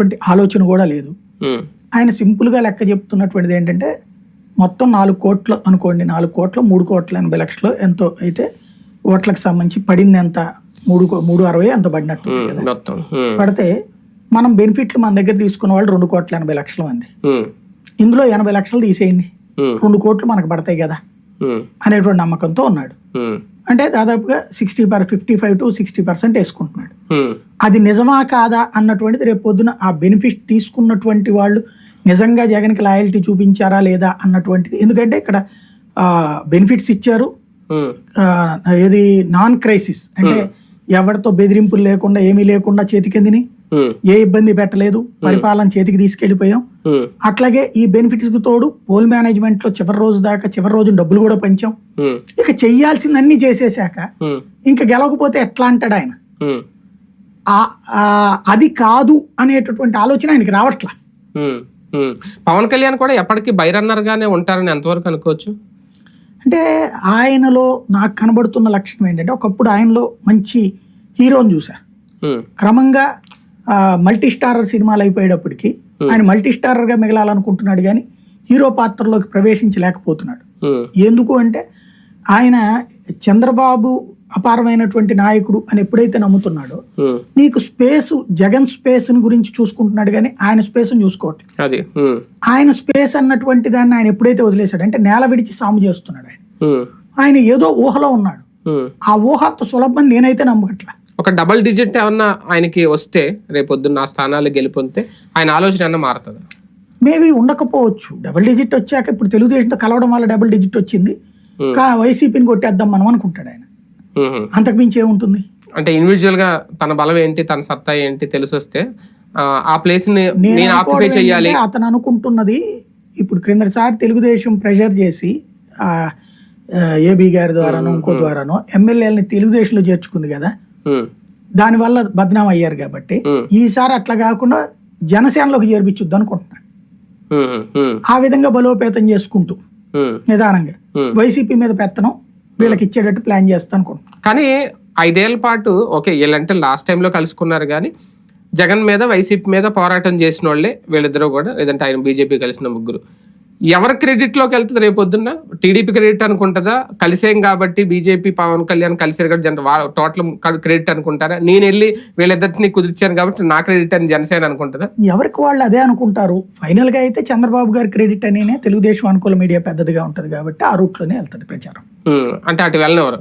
చేయాలన్నటువంటి ఆలోచన కూడా లేదు. ఆయన సింపుల్గా లెక్క చెప్తున్నటువంటిది ఏంటంటే మొత్తం నాలుగు కోట్లు అనుకోండి నాలుగు కోట్లు మూడు కోట్ల ఎనభై లక్షలు ఎంతో అయితే ఓట్లకు సంబంధించి పడింది ఎంత? మూడు మూడు అరవై ఎంత పడినట్టు పడితే మనం బెనిఫిట్లు మన దగ్గర తీసుకున్న వాళ్ళు రెండు కోట్ల ఎనభై లక్షల మంది. ఇందులో ఎనభై లక్షలు తీసేయండి. రెండు కోట్లు మనకు పడతాయి కదా. అనేటువంటి నమ్మకంతో ఉన్నాడు. అంటే దాదాపుగా sixty per fifty five to sixty percent వేసుకుంటున్నాడు. అది నిజమా కాదా అన్నటువంటిది రేపు పొద్దున ఆ బెనిఫిట్ తీసుకున్నటువంటి వాళ్ళు నిజంగా జగన్కి లాయల్టీ చూపించారా లేదా అన్నటువంటిది. ఎందుకంటే ఇక్కడ బెనిఫిట్స్ ఇచ్చారు. ఏది నాన్ క్రైసిస్. అంటే ఎవరితో బెదిరింపులు లేకుండా ఏమీ లేకుండా చేతికిందిని ఏ ఇబ్బంది పెట్టలేదు. పరిపాలన చేతికి తీసుకెళ్ళిపోయాం అట్లాగే ఈ బెనిఫిట్స్కు తోడు పోల్ మేనేజ్మెంట్లో చివరి రోజు దాకా చివరి రోజు డబ్బులు కూడా పంచాం. ఇక చెయ్యాల్సిందన్నీ చేసేసాక ఇంకా గెలవకపోతే ఎట్లా అంటాడు ఆయన అది కాదు అనేటటువంటి ఆలోచన ఆయనకి రావట్లా. పవన్ కళ్యాణ్ కూడా ఎప్పటికీ బైరన్నర్ గానే ఉంటారని ఎంతవరకు అనుకోవచ్చు? అంటే ఆయనలో నాకు కనబడుతున్న లక్షణం ఏంటంటే ఒకప్పుడు ఆయనలో మంచి హీరోని చూసా. క్రమంగా మల్టీ స్టారర్ సినిమాలు అయిపోయేటప్పటికి ఆయన మల్టీ స్టారర్గా మిగలాలనుకుంటున్నాడు కానీ హీరో పాత్రలోకి ప్రవేశించలేకపోతున్నాడు. ఎందుకు అంటే ఆయన చంద్రబాబు అపారమైనటువంటి నాయకుడు అని ఎప్పుడైతే నమ్ముతున్నాడో నీకు స్పేస్ జగన్ స్పేస్ గురించి చూసుకుంటున్నాడు కానీ ఆయన స్పేస్ని చూసుకోవట్లేదు. ఆయన స్పేస్ అన్నటువంటి దాన్ని ఆయన ఎప్పుడైతే వదిలేశాడు అంటే నేల విడిచి సాము చేస్తున్నాడు ఆయన. ఆయన ఏదో ఊహలో ఉన్నాడు. ఆ ఊహ అంత సులభం నేనైతే నమ్మకట్లా ఒక డబల్ డిజిట్ ఏమన్నా ఆయనకి వస్తే రేపొద్దున్న ఆ స్థానాలు గెలుపొందితే ఆయన ఆలోచన అన్న మారుతుంది? మేబీ ఉండకపోవచ్చు. డబుల్ డిజిట్ వచ్చాక ఇప్పుడు తెలుగుదేశంతో కలవడం వల్ల డబుల్ డిజిట్ వచ్చింది. కా వైసీపీని కొట్టేద్దాం మనం అనుకుంటాడు ఆయన. అంతకు మించి ఏముంటుంది? అంటే ఇండివిజువల్గా తన బలం ఏంటి తన సత్తా ఏంటి తెలిసి వస్తే ఆ, ప్లేస్ నేను ఆక్యుపై ఏంటంటే అతను అనుకుంటున్నది ఇప్పుడు క్రిందటిసారి తెలుగుదేశం ప్రెషర్ చేసి ఏబీ గారి ద్వారానో ఇంకో ద్వారానో ఎమ్మెల్యేలని తెలుగుదేశంలో చేర్చుకుంది కదా. ఉమ్, దానివల్ల బద్నాం అయ్యారు కాబట్టి. ఈసారి అట్లా కాకుండా జనసేనలోకి చేర్పించుద్ది అనుకుంటున్నాడు ఆ విధంగా బలోపేతం చేసుకుంటూ. నిదానంగా. వైసీపీ మీద పెత్తనం వీళ్ళకి ఇచ్చేటట్టు ప్లాన్ చేస్తాను అనుకుంటున్నాను కానీ ఐదేళ్ళ పాటు ఓకే వీళ్ళంటే లాస్ట్ టైంలో కలుసుకున్నారు కానీ జగన్ మీద వైసీపీ మీద పోరాటం చేసిన వాళ్ళే వీళ్ళిద్దరూ కూడా లేదంటే ఆయన బీజేపీ కలిసిన ముగ్గురు. ఎవరి క్రెడిట్లోకి వెళ్తుంది రేపు పొద్దున్న? TDP credit అనుకుంటుందా? కలిసేం కాబట్టి బీజేపీ పవన్ కళ్యాణ్ కలిసారు కాబట్టి జన టోటల్ క్రెడిట్ అనుకుంటారా? నేను వెళ్ళి వీళ్ళిద్దరిని కుదిర్చాను కాబట్టి నా క్రెడిట్ అని జనసేన అనుకుంటుందా? ఎవరికి వాళ్ళు అదే అనుకుంటారు? ఫైనల్గా అయితే చంద్రబాబు గారి క్రెడిట్ అనేనే తెలుగుదేశం అనుకూల మీడియా పెద్దదిగా ఉంటది కాబట్టి ఆ రూట్లోనే వెళ్తది ప్రచారం. అంటే అటు క్రెడిట్